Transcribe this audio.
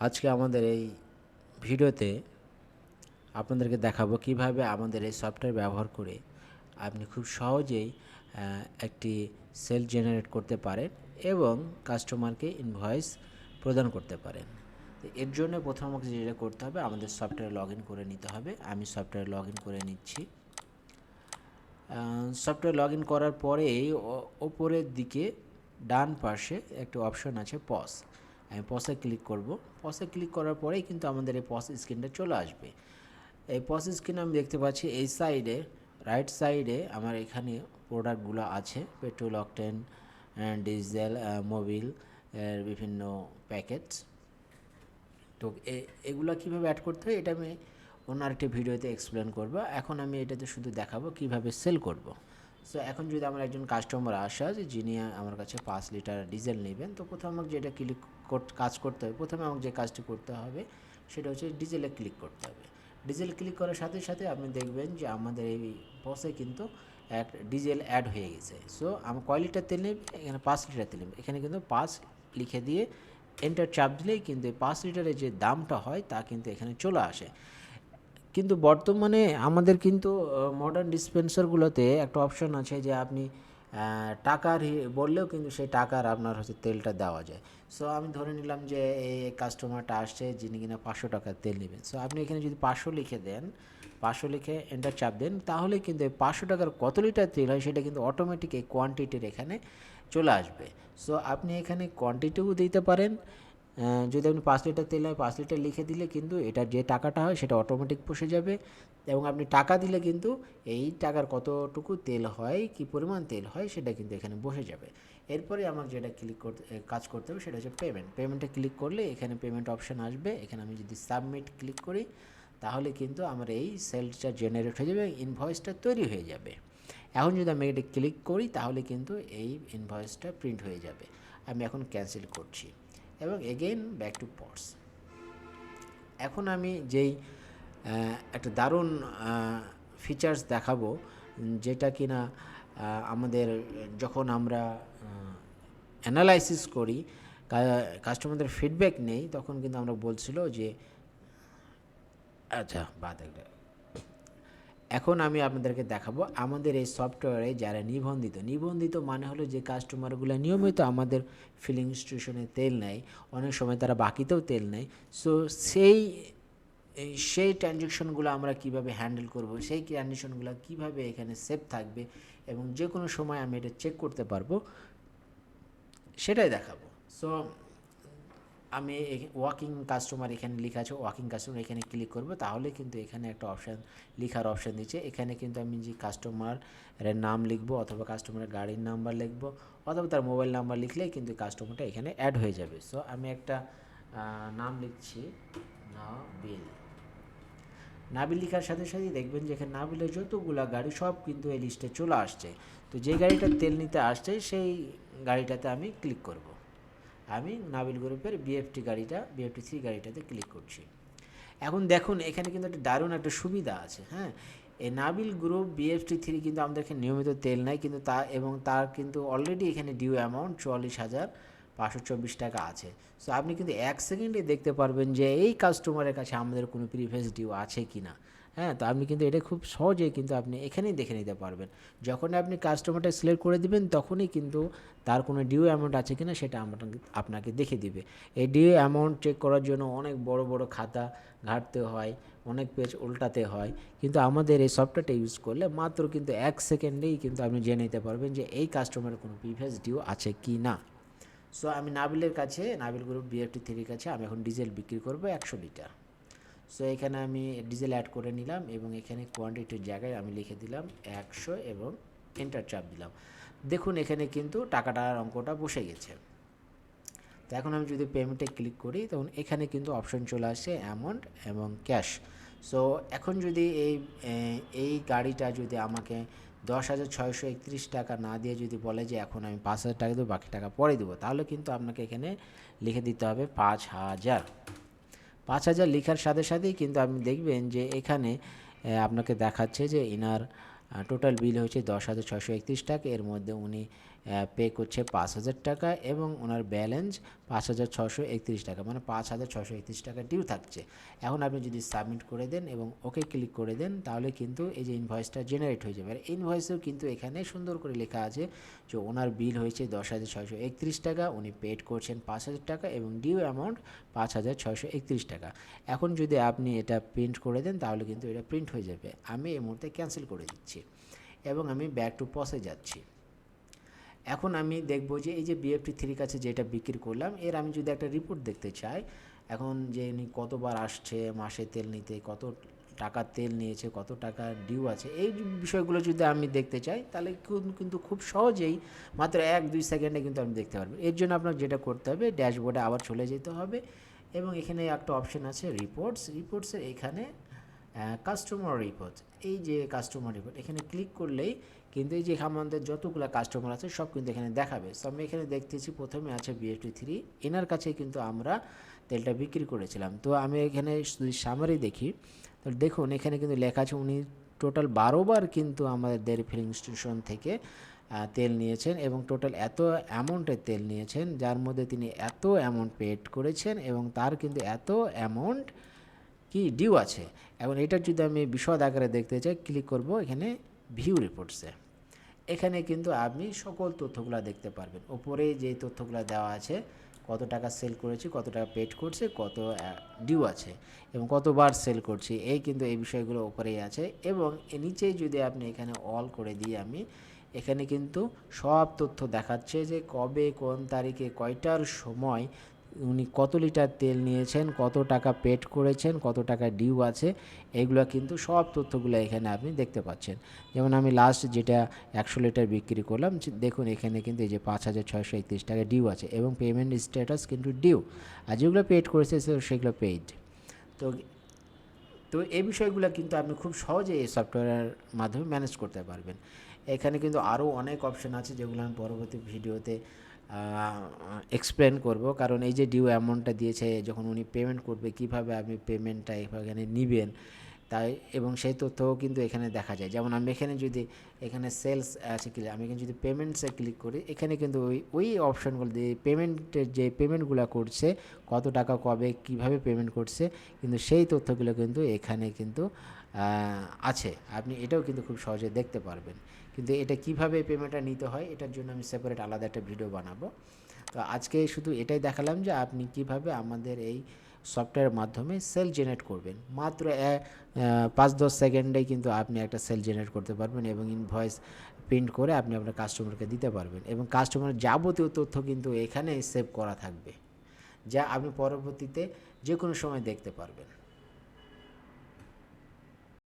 আজকে আমাদের এই ভিডিওতে আপনাদেরকে দেখাবো কীভাবে আমাদের এই সফটওয়্যার ব্যবহার করে আপনি খুব সহজেই একটি সেল জেনারেট করতে পারেন এবং কাস্টমারকে ইনভয়েস প্রদান করতে পারেন। এর জন্য প্রথম আমাকে যেটা করতে হবে, আমাদের সফটওয়্যার লগ ইন করে নিতে হবে। আমি সফটওয়্যার লগ ইন করে নিচ্ছি। সফটওয়্যার লগ ইন করার পরেই ওপরের দিকে ডান পাশে একটা অপশন আছে পস আমি পসে ক্লিক করব। পসে ক্লিক করার পরেই কিন্তু আমাদের এই পস স্ক্রিনটা চলে আসবে। এই পস স্ক্রিন আমি দেখতে পাচ্ছি এই সাইডে রাইট সাইডে আমার এখানে প্রোডাক্টগুলো আছে। পেট্রোল অকটেন ডিজেল মোবিল এর বিভিন্ন প্যাকেটস তো এগুলো কীভাবে অ্যাড করতে হয় এটা আমি অন্য আরেকটি ভিডিওতে এক্সপ্লেন করব। এখন আমি এটাতে শুধু দেখাবো কীভাবে সেল করব। সো এখন যদি আমার একজন কাস্টমার আসা যে যিনি আমার কাছে পাঁচ লিটার ডিজেল নেবেন, তো কোথাও আমাকে যেটা ক্লিক কাজ করতে হবে। প্রথমে আমাকে যে কাজটি করতে হবে, সেটা হচ্ছে ডিজেলে ক্লিক করতে হবে। ডিজেল ক্লিক করার সাথে সাথে আপনি দেখবেন যে আমাদের এই বসে কিন্তু এক ডিজেল অ্যাড হয়ে গেছে। সো আমি কয় লিটার তেল এখানে পাঁচ লিটার তেল এখানে কিন্তু পাঁচ লিখে দিয়ে এন্টার চাপ দিলেই কিন্তু এই পাঁচ লিটারের যে দামটা হয়, তা কিন্তু এখানে চলে আসে। কিন্তু বর্তমানে আমাদের কিন্তু মডার্ন ডিসপেন্সারগুলোতে একটা অপশন আছে যে আপনি টাকার বললেও কিন্তু সেই টাকার আপনার হচ্ছে তেলটা দেওয়া যায়। সো আমি ধরে নিলাম যে এই কাস্টমারটা আসছে যিনি কিনা পাঁচশো টাকার তেল নেবেন। সো আপনি এখানে যদি পাঁচশো লিখে দেন, পাঁচশো লিখে এন্টার চাপ দেন, তাহলে কিন্তু এই পাঁচশো টাকার কত লিটার তেল হয় সেটা কিন্তু অটোমেটিক এই কোয়ান্টিটির এখানে চলে আসবে। সো আপনি এখানে কোয়ান্টিটিও দিতে পারেন যদি আপনি পাঁচ লিটার তেল হয়, পাঁচ লিটার লিখে দিলে কিন্তু এটা যে টাকাটা হয়, সেটা অটোমেটিক বসে যাবে। এবং আপনি টাকা দিলে কিন্তু এই টাকার কতটুকু তেল হয়, কি পরিমাণ তেল হয়, সেটা কিন্তু এখানে বসে যাবে। এরপরে আমার যেটা ক্লিক করতে কাজ করতে হবে, সেটা হচ্ছে পেমেন্ট পেমেন্টে ক্লিক করলে এখানে পেমেন্ট অপশান আসবে। এখানে আমি যদি সাবমিট ক্লিক করি, তাহলে কিন্তু আমার এই সেলসটা জেনারেট হয়ে যাবে ইনভয়েসটা তৈরি হয়ে যাবে। এখন যদি আমি এটা ক্লিক করি, তাহলে কিন্তু এই ইনভয়েসটা প্রিন্ট হয়ে যাবে। আমি এখন ক্যান্সেল করছি। এবং এগেইন ব্যাক টু পটস এখন আমি যেই একটা দারুণ ফিচার্স দেখাবো, যেটা কি না আমাদের যখন আমরা অ্যানালাইসিস করি কাস্টমারদের ফিডব্যাক নেই, তখন কিন্তু আমরা বলছিল যে আচ্ছা বাদ একটা এখন আমি আপনাদেরকে দেখাবো আমাদের এই সফটওয়্যারে যারা নিবন্ধিত নিবন্ধিত মানে হলো যে কাস্টমারগুলো নিয়মিত আমাদের ফিলিং স্টেশনে তেল নেয়, অনেক সময় তারা বাকিতেও তেল নেয়। সো সেই সেই ট্রানজ্যাকশনগুলো আমরা কীভাবে হ্যান্ডেল করব, সেই ট্রানজ্যাকশনগুলো কীভাবে এখানে সেভ থাকবে এবং যে কোনো সময় আমি এটা চেক করতে পারব, সেটাই দেখাবো। সো আমি ওয়াকিং কাস্টমার এখানে লেখা আছে ওয়াকিং কাস্টমার এখানে ক্লিক করব, তাহলে কিন্তু এখানে একটা অপশান লেখার অপশান দিচ্ছে। এখানে কিন্তু আমি যে কাস্টমারের নাম লিখব অথবা কাস্টমারের গাড়ির নাম্বার লিখব অথবা তার মোবাইল নাম্বার লিখলেই কিন্তু কাস্টমারটা এখানে অ্যাড হয়ে যাবে। সো আমি একটা নাম লিখছি, নাবিল। নাবিল লেখার সাথে সাথে দেখবেন যে এখানে নাবিলের যতগুলা গাড়ি সব কিন্তু এই লিস্টে চলে আসছে। তো যে গাড়িটা তেল নিতে আসছে, সেই গাড়িটাতে আমি ক্লিক করব। আমি নাবিল গ্রুপের বিএফটি গাড়িটা বিএফটি থ্রি গাড়িটাতে ক্লিক করছি। এখন দেখুন, এখানে কিন্তু একটা দারুণ একটা সুবিধা আছে হ্যাঁ? এই নাবিল গ্রুপ বিএফটি থ্রি কিন্তু আমাদেরকে নিয়মিত তেল নেয়, কিন্তু তা এবং তার কিন্তু অলরেডি এখানে ডিউ অ্যামাউন্ট চুয়াল্লিশ হাজার পাঁচশো চব্বিশ টাকা আছে। সো আপনি কিন্তু এক সেকেন্ডে দেখতে পারবেন যে এই কাস্টমারের কাছে আমাদের কোনো প্রিভিয়াস ডিউ আছে কি না হ্যাঁ তো আপনি কিন্তু এটা খুব সহজেই কিন্তু আপনি এখানেই দেখে নিতে পারবেন। যখন আপনি কাস্টমারটা সিলেক্ট করে দিবেন, তখনই কিন্তু তার কোনো ডিউ অ্যামাউন্ট আছে কিনা সেটা আপনাকে দেখে দিবে। এই ডিউ অ্যামাউন্ট চেক করার জন্য অনেক বড় বড় খাতা ঘাঁটতে হয়, অনেক পেজ উল্টাতে হয়। কিন্তু আমাদের এই সফটওয়্যারটা ইউজ করলে মাত্র কিন্তু এক সেকেন্ডেই কিন্তু আপনি জেনে নিতে পারবেন যে এই কাস্টমারের কোনো প্রিভিয়াস ডিউ আছে কি না সো আমি নাবিলের কাছে, নাবিল গ্রুপ বিএফটি থ্রির কাছে, আমি এখন ডিজেল বিক্রি করব একশো লিটার। সো এখানে আমি ডিজেল অ্যাড করে নিলাম এবং এখানে কোয়ান্টিটির জায়গায় আমি লিখে দিলাম একশো এবং এন্টার চাপ দিলাম। দেখুন, এখানে কিন্তু টাকাটার অঙ্কটা বসে গেছে। তো এখন আমি যদি পেমেন্টে ক্লিক করি, তখন এখানে কিন্তু অপশন চলে আসে অ্যামাউন্ট এবং ক্যাশ সো এখন যদি এই এই গাড়িটা যদি আমাকে দশ হাজার ছয়শো একত্রিশ টাকা না দিয়ে যদি বলে যে এখন আমি পাঁচ হাজার টাকা দেবো, বাকি টাকা পরে দেবো, তাহলে কিন্তু আপনাকে এখানে লিখে দিতে হবে পাঁচ হাজার। পাঁচ হাজার লেখার সাথে সাথেই কিন্তু আপনি দেখবেন যে এখানে আপনাকে দেখাচ্ছে যে ইনার টোটাল বিল হয়েছে দশ হাজার ছশো একত্রিশ টাকা। এর মধ্যে উনি পে করছে পাঁচ হাজার টাকা এবং ওনার ব্যালেন্স পাঁচ হাজার ছশো একত্রিশ টাকা মানে পাঁচ হাজার ছশো একত্রিশ টাকা ডিউ থাকছে। এখন আপনি যদি সাবমিট করে দেন এবং ওকে ক্লিক করে দেন, তাহলে কিন্তু এই যে ইনভয়েসটা জেনারেট হয়ে যাবে। আর ইনভয়েসেও কিন্তু এখানে সুন্দর করে লেখা আছে যে ওনার বিল হয়েছে দশ হাজার ছয়শো একত্রিশ টাকা, উনি পেড করছেন পাঁচ হাজার টাকা এবং ডিউ অ্যামাউন্ট পাঁচ হাজার ছয়শো একত্রিশ টাকা। এখন যদি আপনি এটা প্রিন্ট করে দেন, তাহলে কিন্তু এটা প্রিন্ট হয়ে যাবে। আমি এই মুহূর্তে ক্যান্সেল করে দিচ্ছি এবং আমি ব্যাক টু পসে যাচ্ছি। এখন আমি দেখব যে এই যে বিএফটি থ্রির কাছে যেটা বিক্রি করলাম, এর আমি যদি একটা রিপোর্ট দেখতে চাই, এখন যে ইনি কতবার আসছে, মাসে তেল নিতে, কত টাকা তেল নিয়েছে, কত টাকা ডিউ আছে, এই বিষয়গুলো যদি আমি দেখতে চাই, তাহলে কিন্তু খুব সহজেই মাত্র এক, দুই সেকেন্ডে কিন্তু আমি দেখতে পারব। এর জন্য আপনার যেটা করতে হবে ড্যাশবোর্ডে আবার চলে যেতে হবে এবং এখানে একটা অপশন আছে রিপোর্টস রিপোর্টসের এখানে কাস্টমার রিপোর্ট এই যে কাস্টমার রিপোর্ট এখানে ক্লিক করলেই কিন্তু এই যে আমাদের যতগুলো কাস্টমার আছে সব কিন্তু এখানে দেখাবে। সো আমি এখানে দেখতেছি প্রথমে আছে বিএফটি থ্রি এনার কাছে কিন্তু আমরা তেলটা বিক্রি করেছিলাম। তো আমি এখানে যদি সামারি দেখি, তো দেখুন এখানে কিন্তু লেখা আছে উনি টোটাল বারোবার কিন্তু আমাদের ডেয়ারি ফিলিং স্টেশন থেকে তেল নিয়েছেন এবং টোটাল এত অ্যামাউন্টের তেল নিয়েছেন, যার মধ্যে তিনি এত অ্যামাউন্ট পেড করেছেন এবং তার কিন্তু এত অ্যামাউন্ট কি ডিউ আছে? এবং এটার যদি আমি বিশদ আকারে দেখতে চাই ক্লিক করব এখানে ভিউ রিপোর্টসে এখানে কিন্তু আপনি সকল তথ্যগুলো দেখতে পারবেন। ওপরে যে তথ্যগুলো দেওয়া আছে, কত টাকা সেল করেছি, কত টাকা পেড করছে, কত ডিউ আছে এবং কতবার সেল করছি, এই কিন্তু এই বিষয়গুলো ওপরেই আছে এবং নিচেই যদি আপনি এখানে অল করে দিই আমি এখানে কিন্তু সব তথ্য দেখাচ্ছে যে কবে, কোন তারিখে, কয়টার সময় উনি কত লিটার তেল নিয়েছেন, কত টাকা পেড করেছেন, কত টাকা ডিউ আছে, এগুলো কিন্তু সব তথ্যগুলো এখানে আপনি দেখতে পাচ্ছেন। যেমন আমি লাস্ট যেটা একশো লিটার বিক্রি করলাম দেখুন এখানে কিন্তু এই যে পাঁচ হাজার ছয়শো একত্রিশ টাকা ডিউ আছে এবং পেমেন্ট স্ট্যাটাস কিন্তু ডিউ। আর যেগুলো পেড করেছে সেগুলো পেইড তো তো এই বিষয়গুলো কিন্তু আপনি খুব সহজে এই সফটওয়্যারের মাধ্যমে ম্যানেজ করতে পারবেন। এখানে কিন্তু আরও অনেক অপশন আছে যেগুলো আমি পরবর্তী ভিডিওতে এক্সপ্লেন করব। কারণ এই যে ডিউ অ্যামাউন্টটা দিয়েছে, যখন উনি পেমেন্ট করবে, কীভাবে আপনি পেমেন্টটা এখানে নেবেন, তাই এবং সেই তথ্যও কিন্তু এখানে দেখা যায়। যেমন আমি এখানে যদি, এখানে সেলস আছে ক্লিক আমি এখানে যদি পেমেন্টসে ক্লিক করি, এখানে কিন্তু ওই ওই অপশনগুলো দিয়ে পেমেন্টের যে পেমেন্টগুলো করছে, কত টাকা কবে, কীভাবে পেমেন্ট করছে, কিন্তু সেই তথ্যগুলো কিন্তু এখানে কিন্তু আছে। আপনি এটাও কিন্তু খুব সহজে দেখতে পারবেন। কিন্তু এটা কীভাবে পেমেন্টটা নিতে হয়, এটার জন্য আমি সেপারেট আলাদা একটা ভিডিও বানাবো। তো আজকে শুধু এটাই দেখালাম যে আপনি কীভাবে আমাদের এই সফটওয়্যারের মাধ্যমে সেল জেনারেট করবেন। মাত্র পাঁচ দশ সেকেন্ডেই কিন্তু আপনি একটা সেল জেনারেট করতে পারবেন এবং ইনভয়েস প্রিন্ট করে আপনি আপনার কাস্টমারকে দিতে পারবেন এবং কাস্টমারের যাবতীয় তথ্য কিন্তু এখানে সেভ করা থাকবে। যা আপনি পরবর্তীতে যে কোনো সময় দেখতে পারবেন।